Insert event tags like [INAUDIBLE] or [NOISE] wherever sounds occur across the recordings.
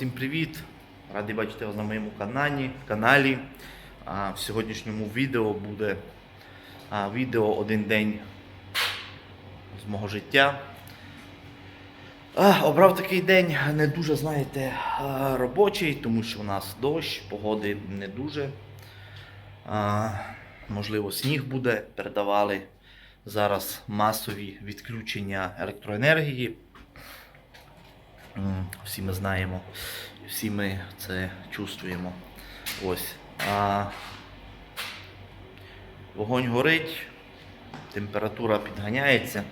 всім привіт! Радий бачити вас на моєму каналі. каналі. В сьогоднішньому відео буде відео один день з мого життя. Обрав такий день не дуже, знаєте, робочий, тому що у нас дощ, погоди не дуже. Можливо, сніг буде. Передавали зараз масові відключення електроенергії. Всі ми знаємо, всі ми це чувствуємо. Ось. А, вогонь горить, температура підганяється.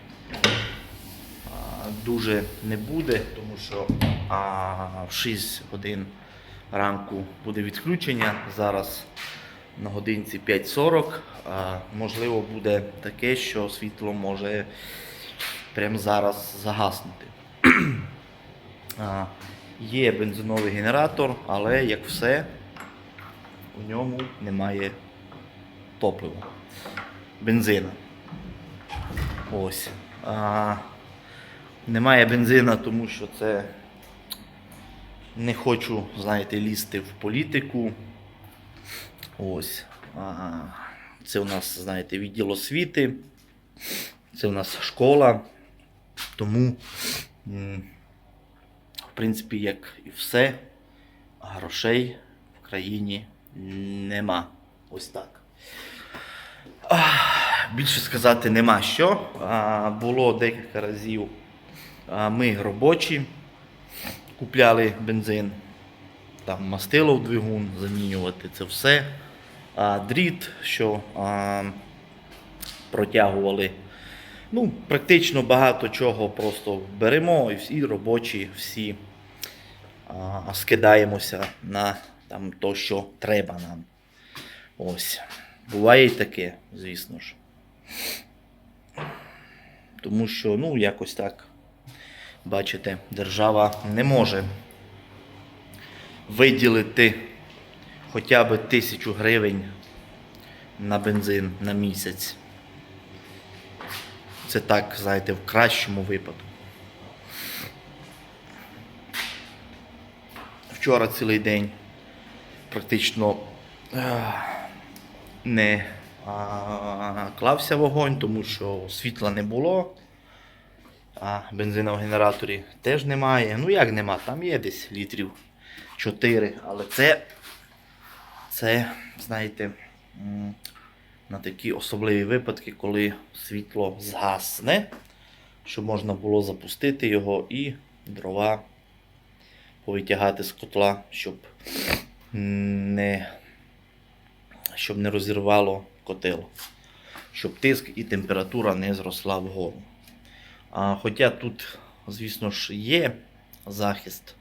Дуже не буде, тому що а, в 6 годин ранку буде відключення. Зараз на годинці 5.40. А, можливо, буде таке, що світло може прямо зараз загаснути. Є бензиновий генератор, але як все, у ньому немає топлива. Бензина. Ось. А, немає бензина, тому що це не хочу, знаєте, лізти в політику. Ось. А, це у нас, знаєте, відділ освіти. Це у нас школа. Тому. Принципі, як і все, грошей в країні нема. Ось так. Більше сказати нема що. Було декілька разів. Ми робочі купляли бензин, там мастило в двигун, замінювати це все. Дріт, що протягували. Ну, практично багато чого просто беремо і всі робочі, всі а, скидаємося на там, то, що треба нам. Ось. Буває і таке, звісно ж. Тому що, ну, якось так, бачите, держава не може виділити хоча б тисячу гривень на бензин на місяць. Це так, знаєте, в кращому випадку. Вчора цілий день практично е, не клався вогонь, тому що світла не було. А бензина в генераторі теж немає. Ну як нема, там є десь літрів 4, але це, це знаєте, на такі особливі випадки, коли світло згасне, щоб можна було запустити його і дрова повитягати з котла, щоб не, щоб не розірвало котел, щоб тиск і температура не зросла вгору. А, хоча тут, звісно ж, є захист,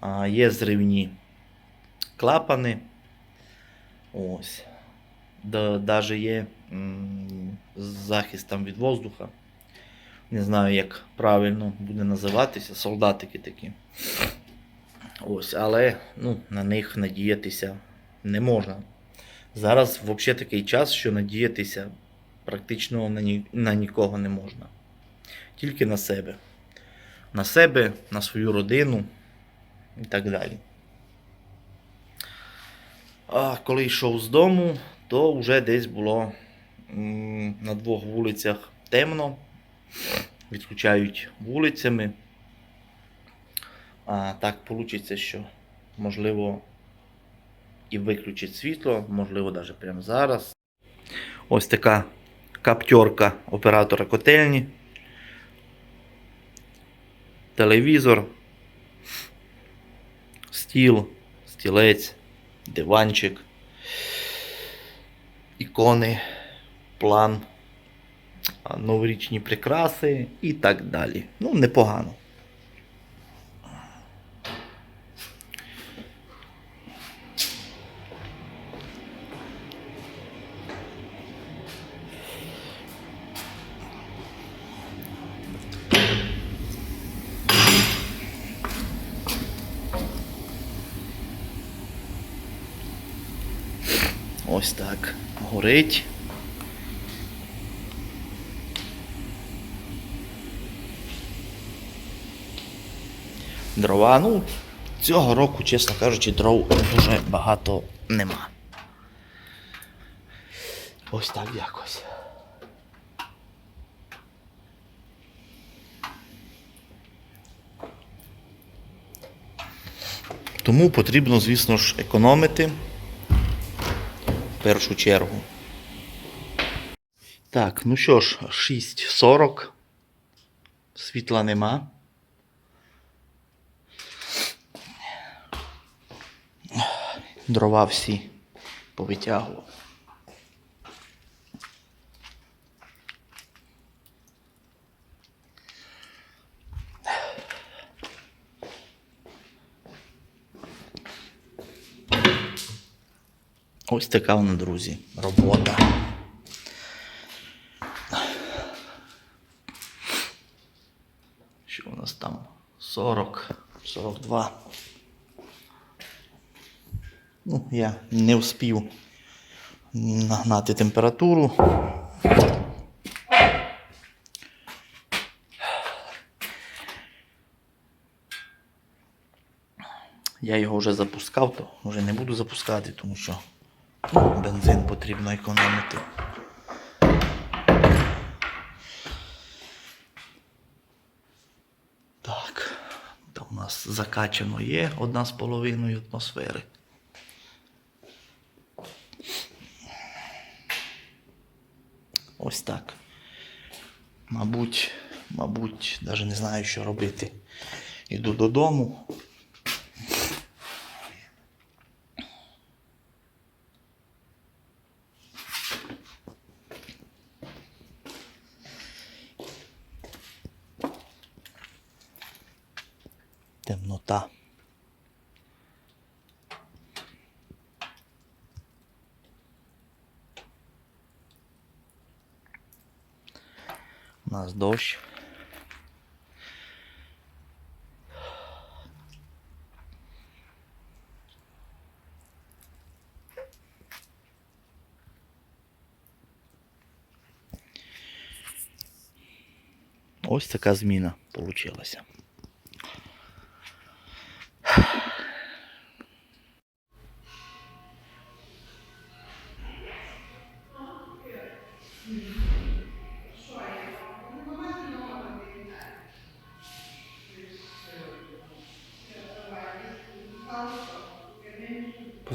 а, є зривні клапани. Ось. Да, даже є захист там від воздуха. Не знаю, як правильно буде називатися, солдатики такі. Ось, але ну, на них надіятися не можна. Зараз взагалі такий час, що надіятися практично на, ні, на нікого не можна. Тільки на себе. На себе, на свою родину і так далі. А коли йшов з дому, то вже десь було на двох вулицях темно. Відключають вулицями. А так вийде, що можливо і виключить світло, можливо, навіть прямо зараз. Ось така каптерка оператора котельні. Телевізор, стіл, стілець, диванчик, ікони, план, новорічні прикраси і так далі. Ну, непогано. Ось так. Горить. Дрова, ну, Цього року, чесно кажучи, дров дуже багато нема. Ось так якось. Тому потрібно, звісно ж, економити в першу чергу. Так, ну що ж, 6.40. Світла нема. Дрова всі повитягував. Ось така вона, друзі, робота. Що у нас там? 40, 42. Ну, я не вспів нагнати температуру. Я його вже запускав, то вже не буду запускати, тому що ну, бензин потрібно економити. Так, там у нас закачано є одна з половиною атмосфери. Ось так. Мабуть, мабуть, навіть не знаю, що робити. Іду додому. Темнота. Нас дощ. Ось така зміна получилася.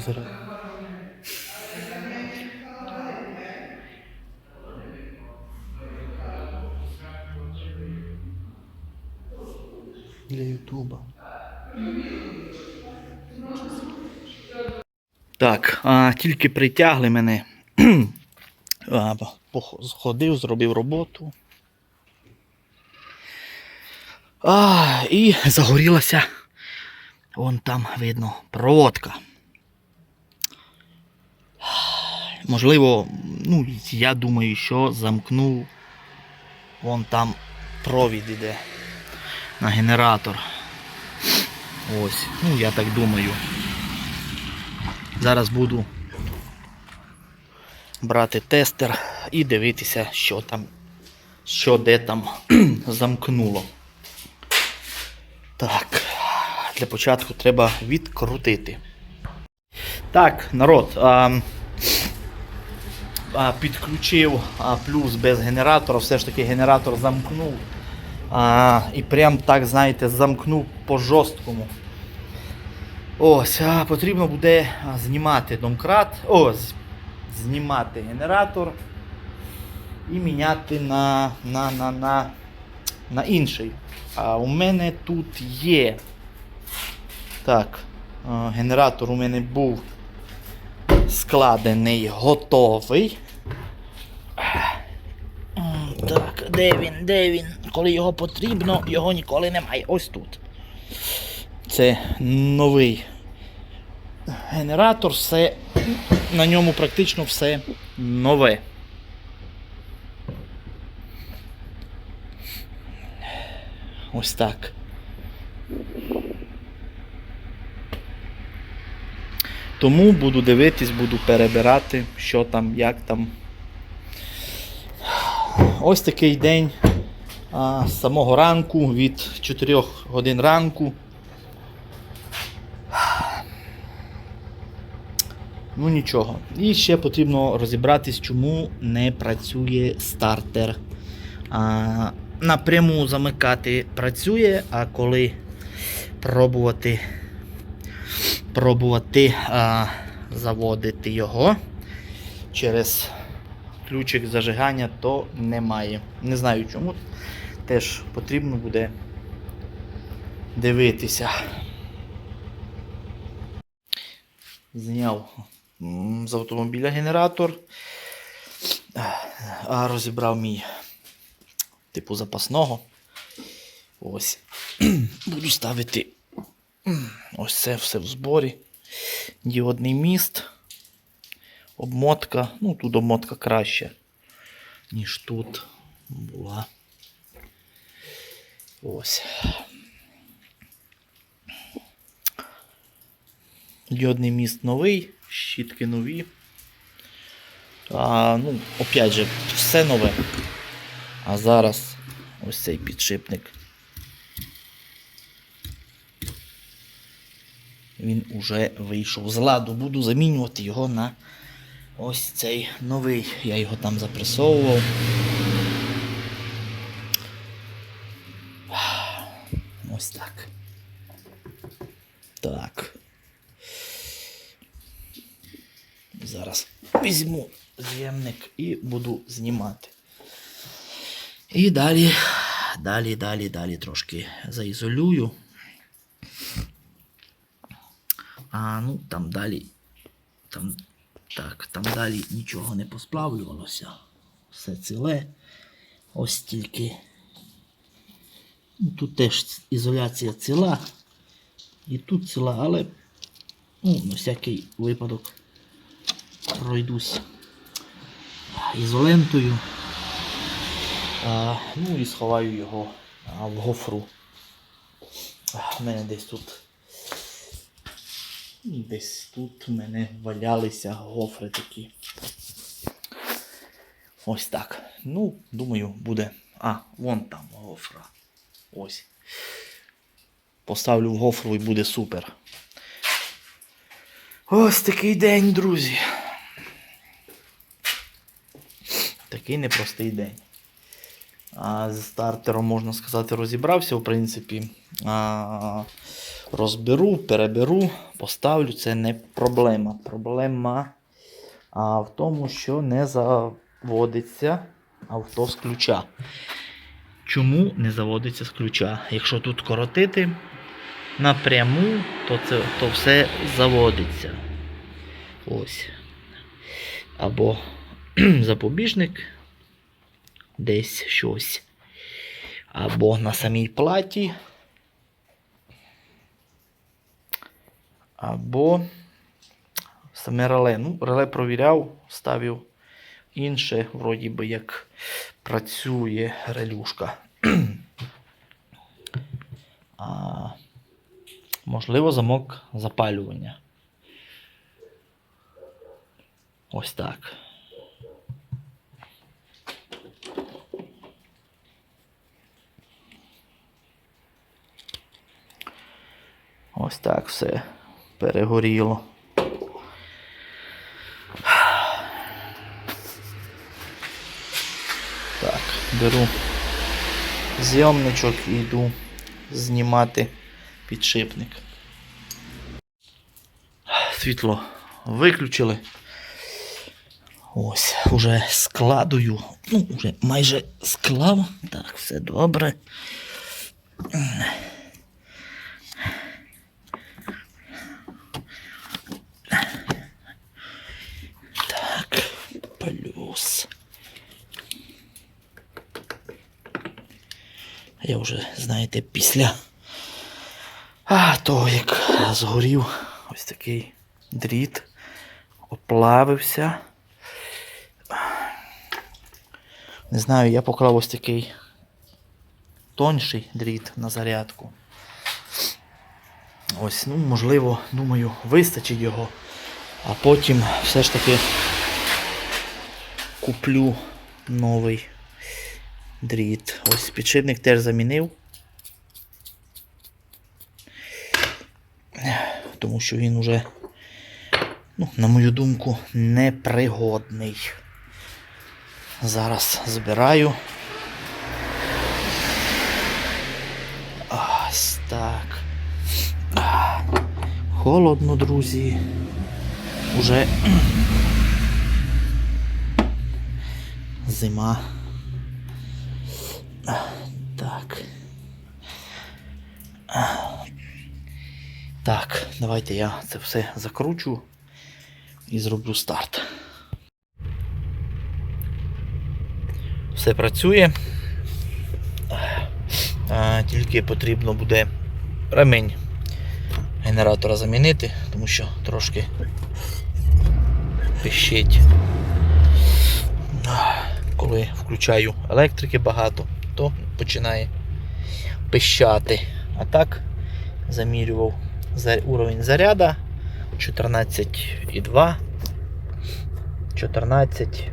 Позирай. Для Ютуба. Так, а, тільки притягли мене. [CLEARS THROAT] а, пох- зробив роботу. А, і загорілася. Вон там видно проводка. Можливо, ну, я думаю, що замкнув. Вон там провід іде на генератор. Ось, ну я так думаю. Зараз буду брати тестер і дивитися, що там, що де там [CLEARS THROAT] замкнуло. Так, для початку треба відкрутити. Так, народ. А, а, підключив а, плюс без генератора, все ж таки генератор замкнув. А, і прям так, знаєте, замкнув по жорсткому. Ось, а, потрібно буде знімати домкрат, о, з- знімати генератор і міняти на, на, на, на, на інший. А у мене тут є. Так, генератор у мене був складений, готовий. Так, де він, де він? Коли його потрібно, його ніколи немає. Ось тут. Це новий генератор, все, на ньому практично все нове. Ось так. Тому буду дивитись, буду перебирати, що там, як там. Ось такий день а, з самого ранку, від 4 годин ранку. Ну нічого. І ще потрібно розібратись, чому не працює стартер. А, Напряму замикати працює, а коли пробувати пробувати а, заводити його через ключик зажигання, то немає. Не знаю чому. Теж потрібно буде дивитися. Зняв з автомобіля генератор, а розібрав мій типу запасного. Ось. [CLEARS THROAT] Буду ставити ось це все в зборі. Діодний міст. Обмотка. Ну, тут обмотка краще, ніж тут була. Ось. Діодний міст новий, щітки нові. А, ну, опять же, все нове. А зараз ось цей підшипник. Він уже вийшов з ладу. Буду замінювати його на ось цей новий. Я його там запресовував. Ось так. Так. Зараз візьму з'ємник і буду знімати. І далі, далі, далі, далі трошки заізолюю. А ну там далі. Там, так, там далі нічого не посплавлювалося. Все ціле. Ось тільки. Ну, Тут теж ізоляція ціла. І тут ціла, але ну, на всякий випадок пройдусь ізолентою. А, ну і сховаю його в гофру. В мене десь тут. Десь тут в мене валялися гофри такі. Ось так. Ну, думаю, буде. А, вон там гофра. Ось. Поставлю в гофру і буде супер. Ось такий день, друзі. Такий непростий день. А з стартером, можна сказати, розібрався, в принципі. А, розберу, переберу, поставлю. Це не проблема. Проблема а, в тому, що не заводиться авто з ключа. Чому не заводиться з ключа? Якщо тут коротити напряму, то, це, то все заводиться. Ось. Або [CLEARS THROAT] запобіжник, десь щось. Або на самій платі. Або саме реле. Ну, реле провіряв, ставив інше, вроді би як працює релюшка. [CLEARS THROAT] а, можливо, замок запалювання. Ось так. Ось так все перегоріло. Так, беру зйомничок і йду знімати підшипник. Світло виключили. Ось, уже складую. Ну, вже майже склав. Так, все добре. Так, плюс. Я вже, знаєте, після а, того, як згорів ось такий дріт, оплавився. Не знаю, я поклав ось такий тонший дріт на зарядку. Ось, ну, можливо, думаю, вистачить його. А потім все ж таки куплю новий дріт. Ось підшипник теж замінив. Тому що він уже ну, на мою думку, непригодний. Зараз збираю. Ось так. Холодно, друзі. Уже [CLEARS THROAT] зима. А, Так. А. Так, давайте я це все закручу і зроблю старт. Все працює. Тільки потрібно буде ремень генератора замінити, тому що трошки пищить. Коли включаю електрики багато, то починає пищати. А так замірював за- уровень заряда 14,2. 14.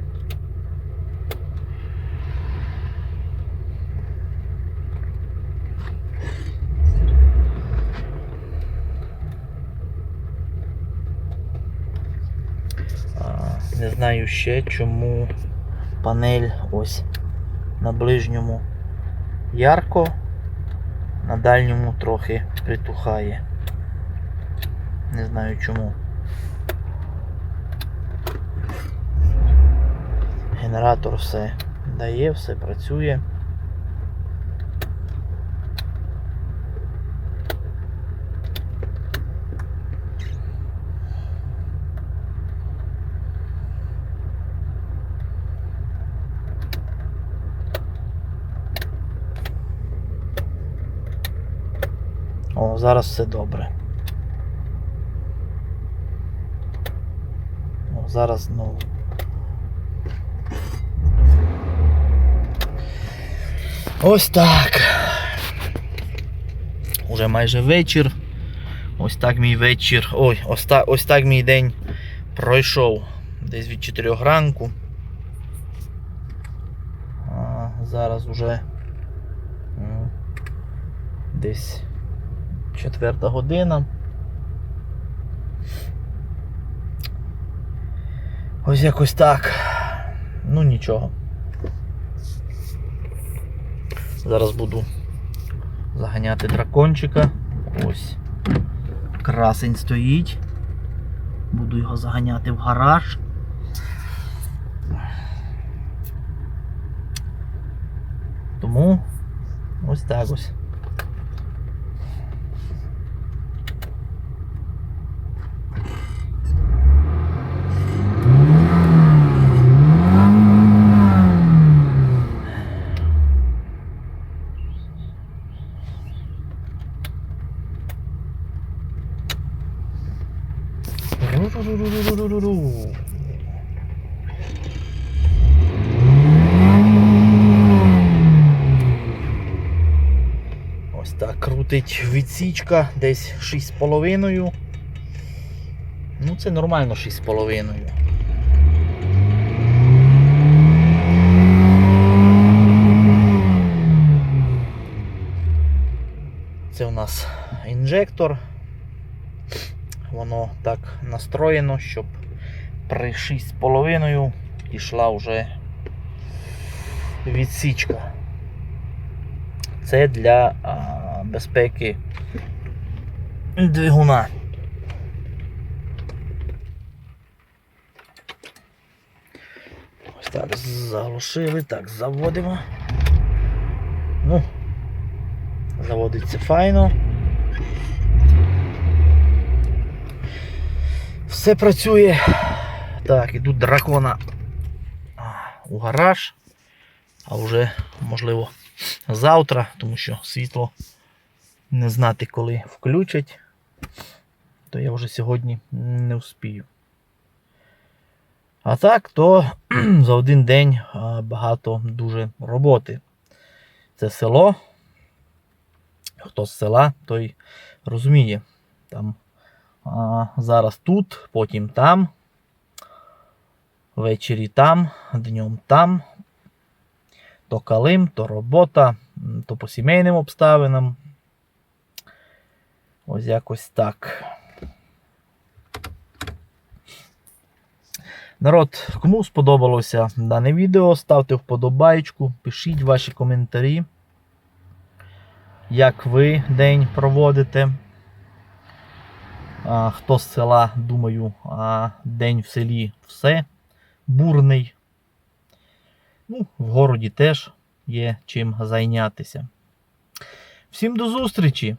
А, Не знаю ще чому панель ось на ближньому ярко, на дальньому трохи притухає. Не знаю чому. Генератор все дає, все працює. Зараз все добре. О, зараз знову. Ось так. Уже майже вечір. Ось так мій вечір. Ой, ось так, ось так мій день пройшов. Десь від 4 ранку. А, зараз уже десь четверта година. Ось якось так. Ну нічого. Зараз буду заганяти дракончика. Ось. Красень стоїть. Буду його заганяти в гараж. Тому ось так ось. Ру-ру-ру-ру-ру-ру-ру. Ось так крутить відсічка десь 6,5. Ну, це нормально 6,5. Це у нас інжектор. Воно так настроєно, щоб при 6,5 пішла вже відсічка. Це для а, безпеки двигуна. Ось так заглушили, так, заводимо. Ну, заводиться файно. Все працює. Так, іду дракона у гараж. А вже, можливо, завтра, тому що світло не знати, коли включать, то я вже сьогодні не вспію. А так, то [CLEARS THROAT] за один день багато дуже роботи. Це село. Хто з села, той розуміє. Там а, зараз тут, потім там. Ввечері там, днем там. То калим, то робота, то по сімейним обставинам. Ось якось так. Народ, кому сподобалося дане відео, ставте вподобайку, пишіть ваші коментарі, як ви день проводите. Хто з села, думаю, а, день в селі все бурний. Ну, в городі теж є чим зайнятися. Всім до зустрічі!